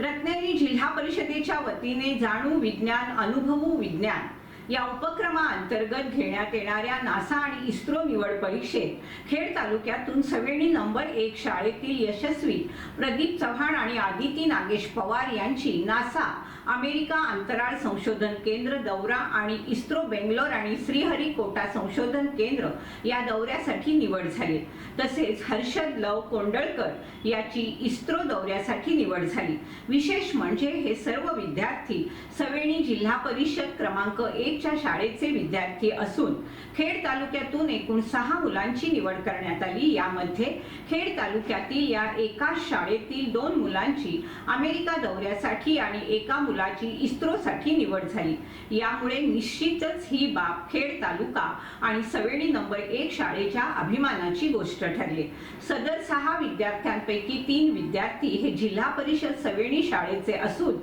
रत्नागिरी जिल्हा परिषदेच्या वतीने जाणू विज्ञान अनुभवू विज्ञान. या उपक्रमाअंतर्गत घेण्यात येणाऱ्या नासा आणि इस्रो निवड परीक्षेत खेड तालुक्यातून सवेणी नंबर एक शाळेतील यशस्वी प्रदीप चव्हाण आणि आदिती नागेश पवार यांची नासा अमेरिका अंतराळ संशोधन केंद्र दौरा आणि इस्रो बेंगलोर आणि श्रीहरिकोटा संशोधन केंद्र या दौऱ्यासाठी निवड झाली. तसेच हर्षद लव कोंडळकर याची इस्रो दौऱ्यासाठी निवड झाली. विशेष म्हणजे हे सर्व विद्यार्थी जिल्हा परिषद क्रमांक एकच्या शाळेचे विद्यार्थी असून खेड तालुक्यातून एकूण सहा मुलांची निवड करण्यात आली. यामध्ये खेड तालुक्यातील या एका शाळेतील दोन मुलांची अमेरिका दौऱ्यासाठी आणि एका मुलाची इस्रोसाठी निवड झाली. यामुळे निश्चितच ही बाब खेड तालुका आणि सवेणी नंबर एक शाळेच्या अभिमानाची गोष्ट ठरली. सदर सहा विद्यार्थ्यांपैकी तीन विद्यार्थी हे जिल्हा परिषद सवेणी शाळेचे असून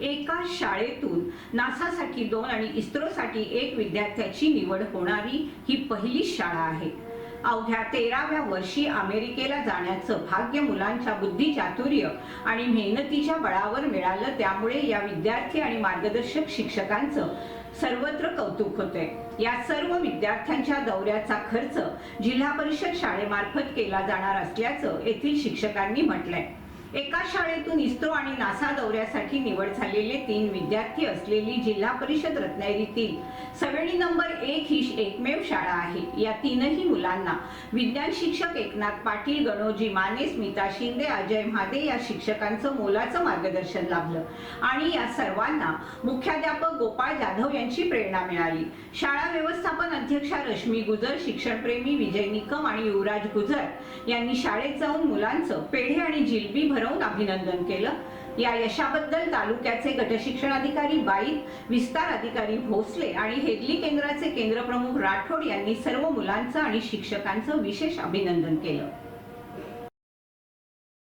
एका शाळेतून नासासाठी दोन आणि इस्रोसाठी एक विद्यार्थ्याची निवड होणारी ही पहिली शाळा आहे. अवघ्या तेराव्या वर्षी अमेरिकेला जाण्याचं भाग्य मुलांच्या बुद्धी चातुर्य आणि मेहनतीच्या बळावर मिळालं त्यामुळे या विद्यार्थी आणि मार्गदर्शक शिक्षकांचं सर्वत्र कौतुक होते या सर्व विद्यार्थ्यांच्या दौऱ्याचा खर्च जिल्हा परिषद शाळेमार्फत केला जाणार असल्याचं येथील शिक्षकांनी म्हटलंय. एका शाळेतून इस्रो आणि नासा दौऱ्यासाठी निवड झालेले तीन विद्यार्थी असलेली जिल्हा परिषद रत्नागिरीतील सवेणी नंबर एक ही एकमेव शाळा आहे. या तीनही मुलांना विज्ञान शिक्षक एकनाथ पाटील गणोजी माने स्मिता शिंदे अजय म्हादे या शिक्षकांचं मोलाचं मार्गदर्शन लाभलं. आणि या सर्वांना मुख्याध्यापक गोपाळ जाधव यांची प्रेरणा मिळाली. शाळा व्यवस्थापन अध्यक्षा रश्मी गुजर शिक्षणप्रेमी विजय निकम आणि युवराज गुजर यांनी शाळेत जाऊन मुलांचं पेढे आणि जिलबी भर ठरवून अभिनंदन केलं. या यशाबद्दल तालुक्याचे गटशिक्षणाधिकारी बाईत विस्तार अधिकारी भोसले आणि हेदली केंद्राचे केंद्रप्रमुख राठोड यांनी सर्व मुलांचं आणि शिक्षकांचं विशेष अभिनंदन केलं.